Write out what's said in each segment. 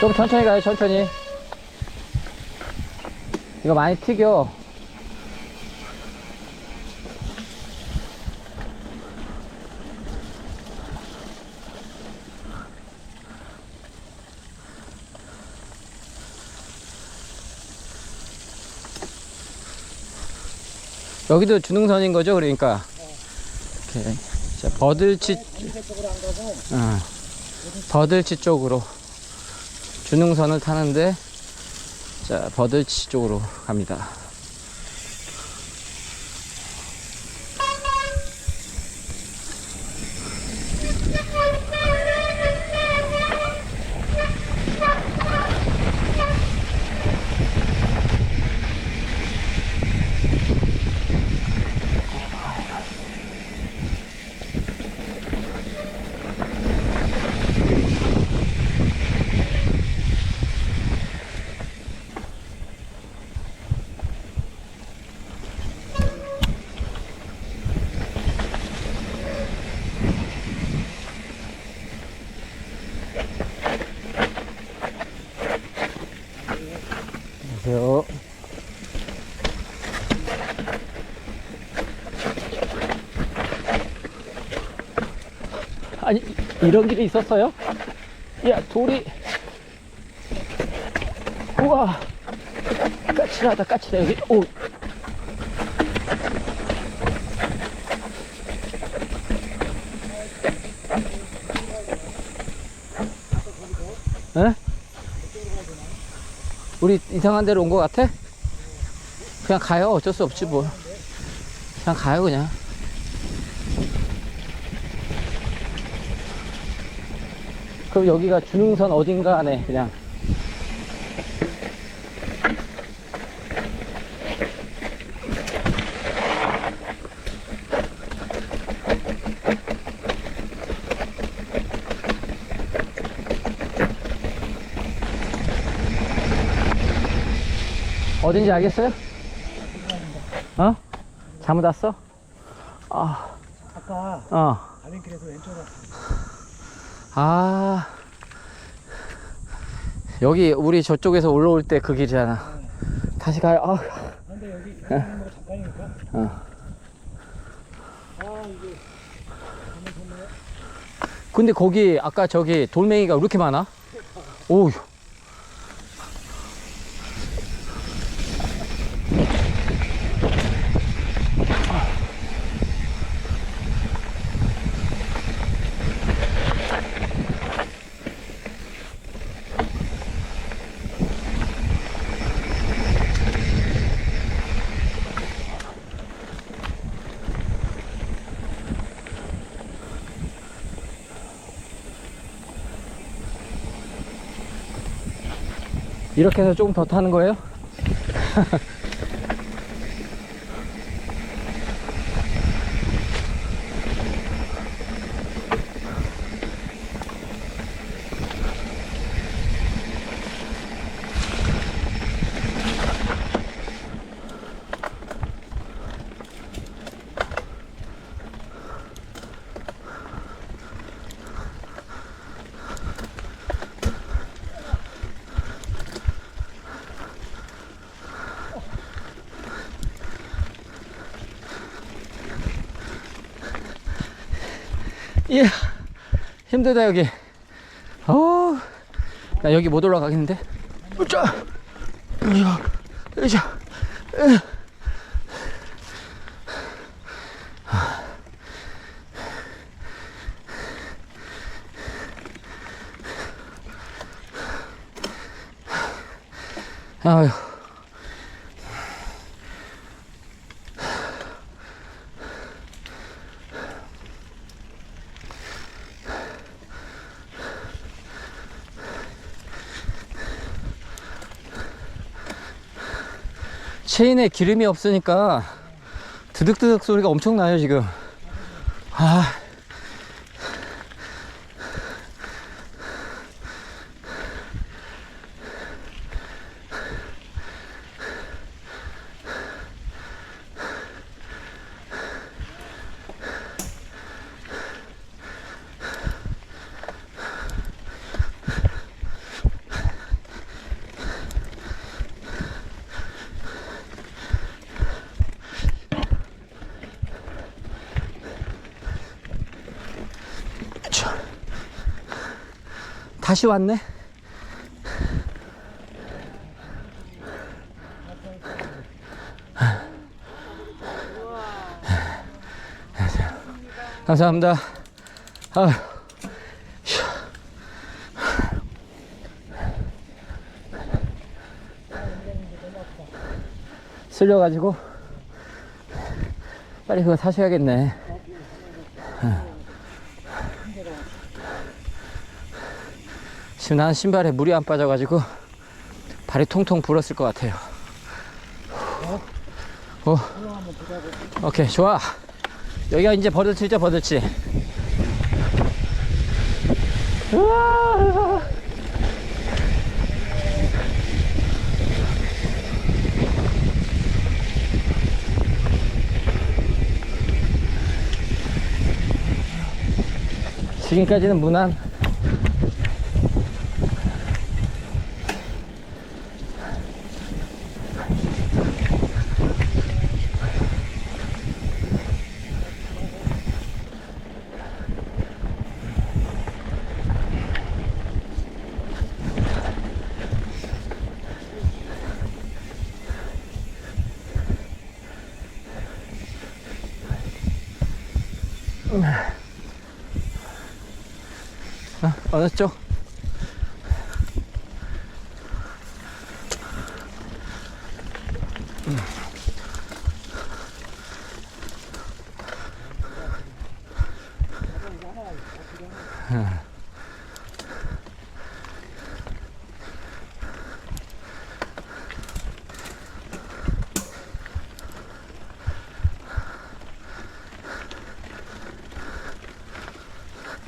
좀 천천히 가요, 천천히. 이거 많이 튀겨. 여기도 주능선인 거죠, 그러니까. 오케이. 자, 버들치, 어, 버들치 쪽으로 주능선을 타는데, 자, 버들치 쪽으로 갑니다. 안녕하세요. 아니, 이런 길이 있었어요? 야, 돌이. 우와. 까칠하다, 까칠해. 여기, 오. 에? 우리 이상한 데로 온 것 같아? 그냥 가요. 어쩔 수 없지 뭐. 그냥 가요 그냥. 그럼 여기가 주능선 어딘가 하네 그냥. 어딘지 알겠어요? 어? 잘못 왔어? 아, 아까 어. 가림길에서 왼쪽으로. 아. 여기 우리 저쪽에서 올라올 때 그 길이잖아. 다시 가요. 아. 근데 여기 여기는 뭐 잠깐이니까. 어. 아 이게 근데 거기 아까 저기 돌멩이가 왜 이렇게 많아? 오 이렇게 해서 조금 더 타는 거예요? 예. 힘들다 여기. 어. 나 여기 못 올라가겠는데. 으쌰. 으쌰. 으쌰. 으. 아유. 체인에 기름이 없으니까 드득드득 소리가 엄청 나요 지금. 아 다시 왔네. 감사합니다. 휴. 쓸려가지고 빨리 그거 사셔야겠네. 지금 나는 신발에 물이 안 빠져가지고 발이 통통 불었을 것 같아요. 어? 오케이, 좋아. 여기가 이제 버들치죠, 버들치. 우와. 지금까지는 무난. 쪽?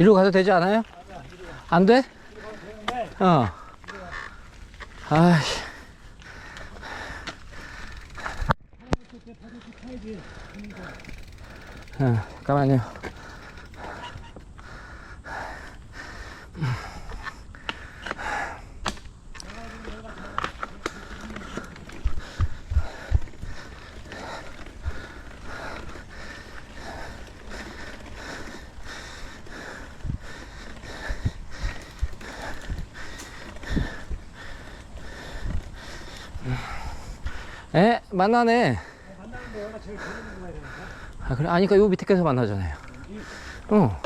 이리로 가도 되지 않아요? 안 돼? 어. 아이씨. 어, 잠깐만요. 에? 만나네. 거야 되니까. 아, 그래? 아니까 요 밑에 가서 만나잖아요. 어.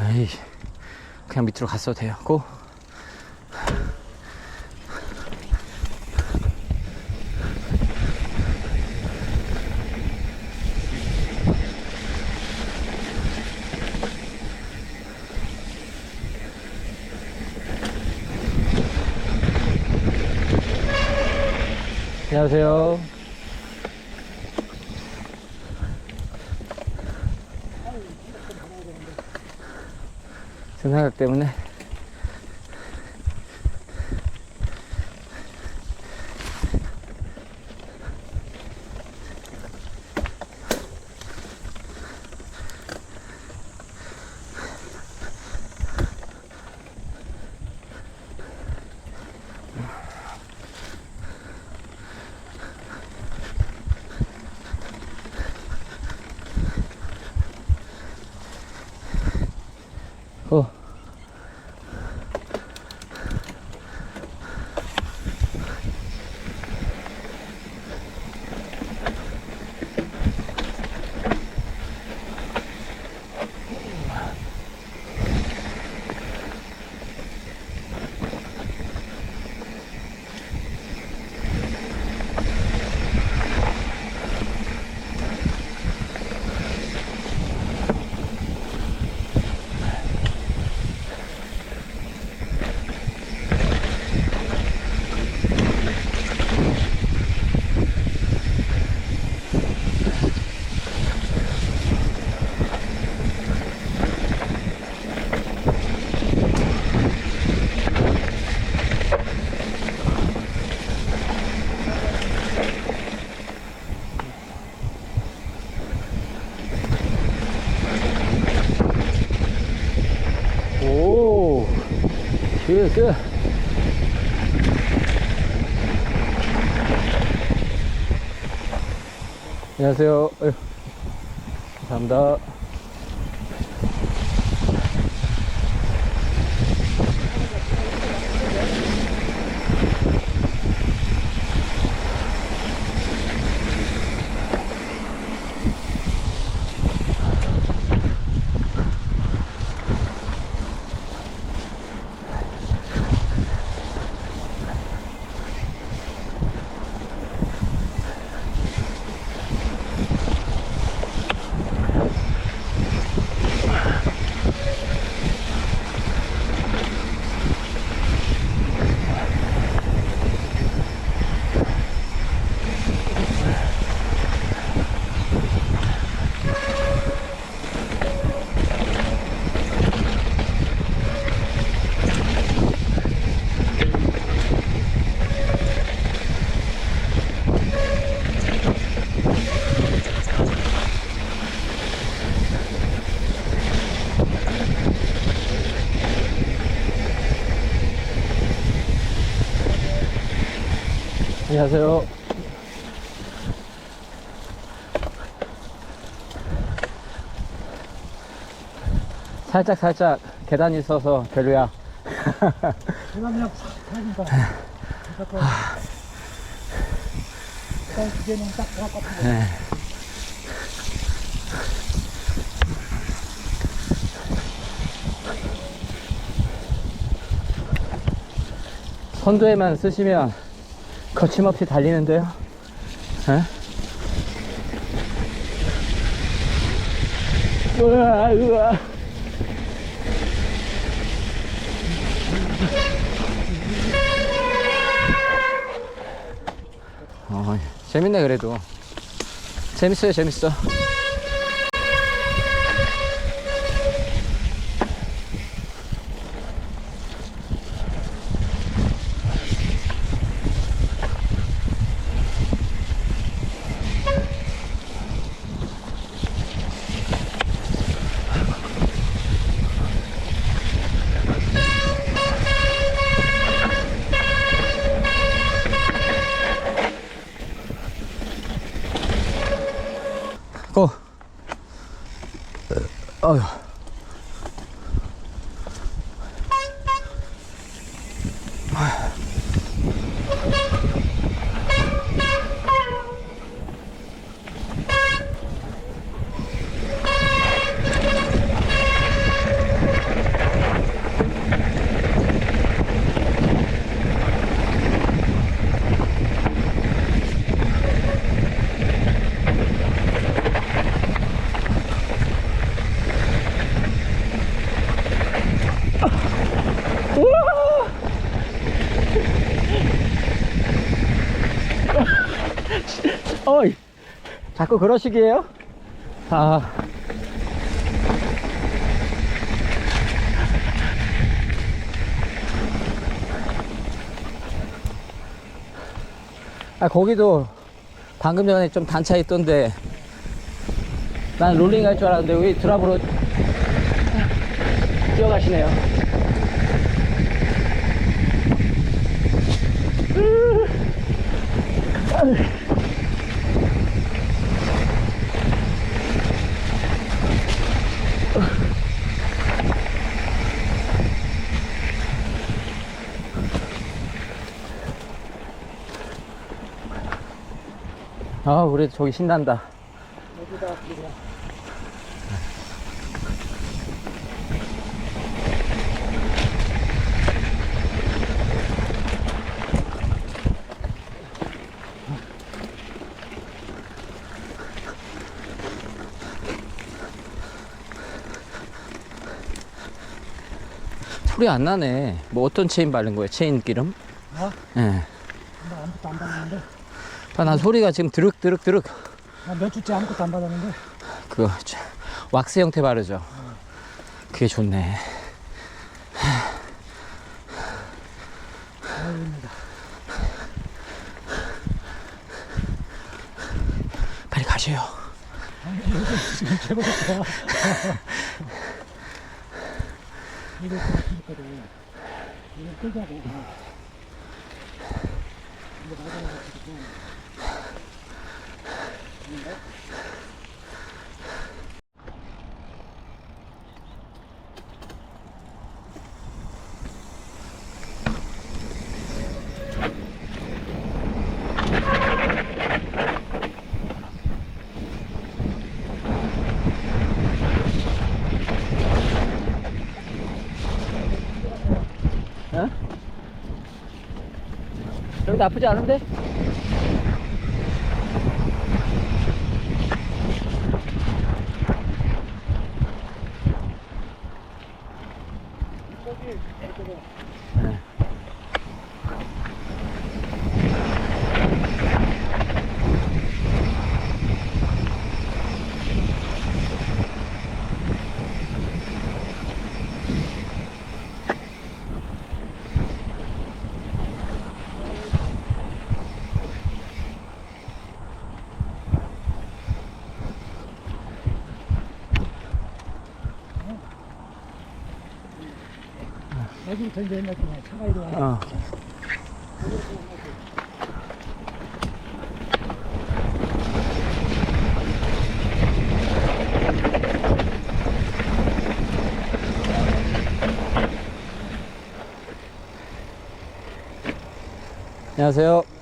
에이. 그냥 밑으로 갔어도 돼요. 고. 안녕하세요. 생각 때문에 어. 오, 그, 그. 안녕하세요. 감사합니다. 안녕하세요. 살짝 살짝 계단이 있어서 별로야. 선도에만 쓰시면 거침없이 달리는데요. 에? 우와, 우와. 어, 재밌네 그래도. 재밌어요, 재밌어. 자꾸 그러시기에요? 아. 아, 거기도 방금 전에 좀 단차 있던데 난 롤링 할 줄 알았는데 왜 드랍으로 뛰어가시네요. 아, 우리 저기 신난다. 여기다 그냥 소리 안 나네. 뭐 어떤 체인 바른 거예요? 체인 기름? 아, 예. 나 아무것도 안 받았는데. 아, 난 소리가 지금 드륵 드륵 드륵. 나몇 주째 아무것도 안 받았는데. 그거 저, 왁스 형태 바르죠. 그게 좋네. 아닙니다. 빨리 가세요. 지금 최고 좋다. 이거 끌거든. 이거 끌자고. 이거 맞아가지고. 어? 여기 나쁘지 않은데? 여기 전쟁이나 차가 이리 와. 어. 안녕하세요.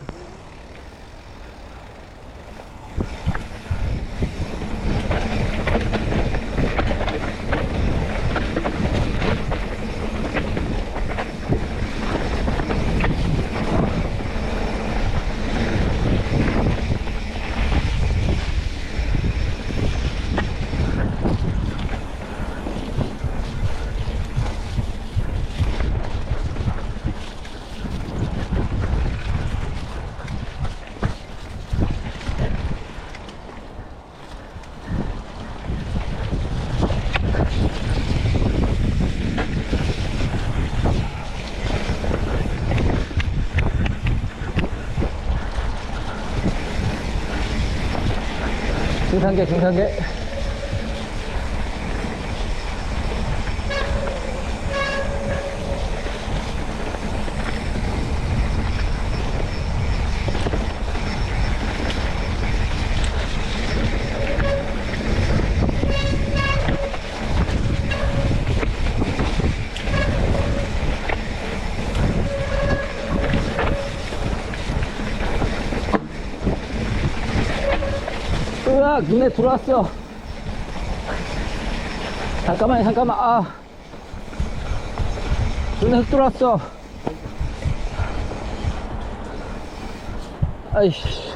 중산계, 중산계. 눈에 들어왔어. 잠깐만, 잠깐만, 아. 눈에 흙 들어왔어. 아이씨.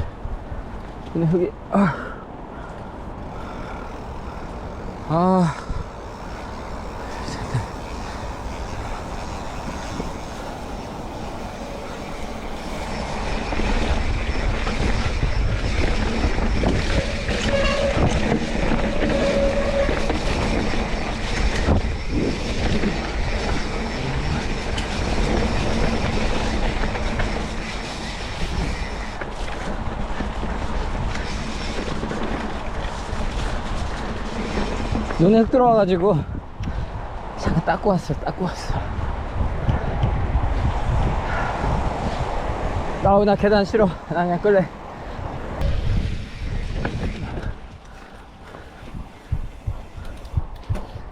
눈에 흙이, 아. 아. 눈에 흙 들어와가지고 잠깐 닦고 왔어 닦고 왔어 나우 나 계단 싫어. 나 그냥 끌래.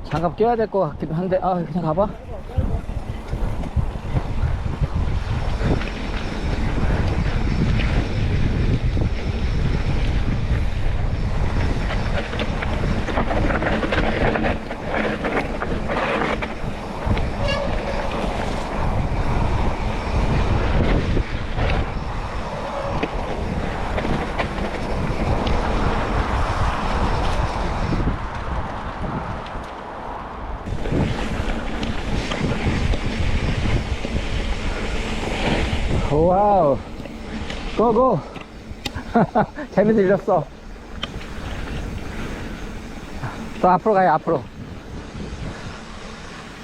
장갑 껴야 될 것 같기도 한데 아 그냥 가봐 와우 고고. 재미 들렸어. 더 앞으로 가요 앞으로.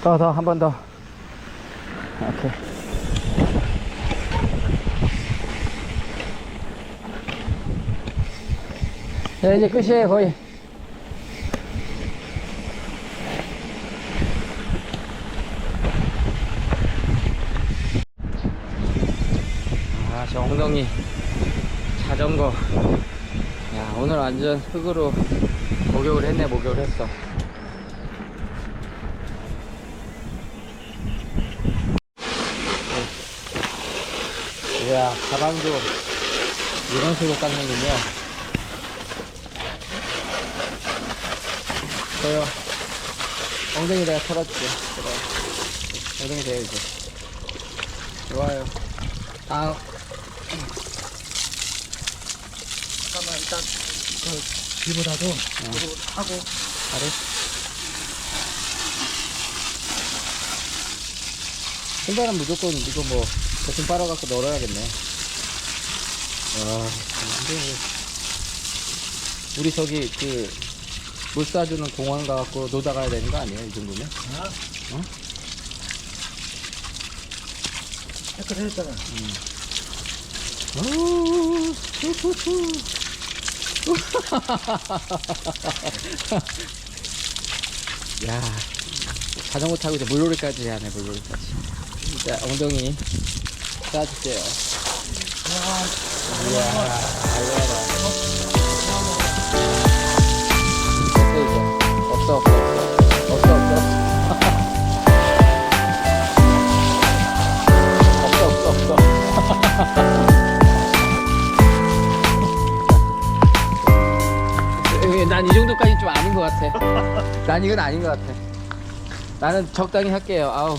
더 더 한 번 더. 오케이. 네 이제 끝이에요 거의. 아, 저 엉덩이 자전거. 야, 오늘 완전 흙으로 목욕을 했네, 목욕을 했어. 네. 야, 가방도 이런 식으로 깎는군요. 저요. 엉덩이 내가 털어줄게. 그래. 엉덩이 돼요, 이제. 좋아요. 아, 잠깐만 일단 그 뒤보다도 뒤로 하고 잘해. 신발은 무조건 이거 뭐 대충 빨아갖고 널어야겠네. 와, 근데 우리 저기 그 물 쏴주는 공원 가갖고 놀다 가야 되는 거 아니에요? 이 정도면? 어? 깨끗해졌잖아 오, 후후후. 야, 자전거 타고 이제 물놀이까지 하네, 물놀이까지. 자, 엉덩이 쏴줄게요. 이야, 이제. 없어, 없어, 없어. 없어, 없어. 없어, 없어, 없어. 난이 정도까지 좀 아닌 것 같아. 난 이건 아닌 것 같아. 나는 적당히 할게요. 아우.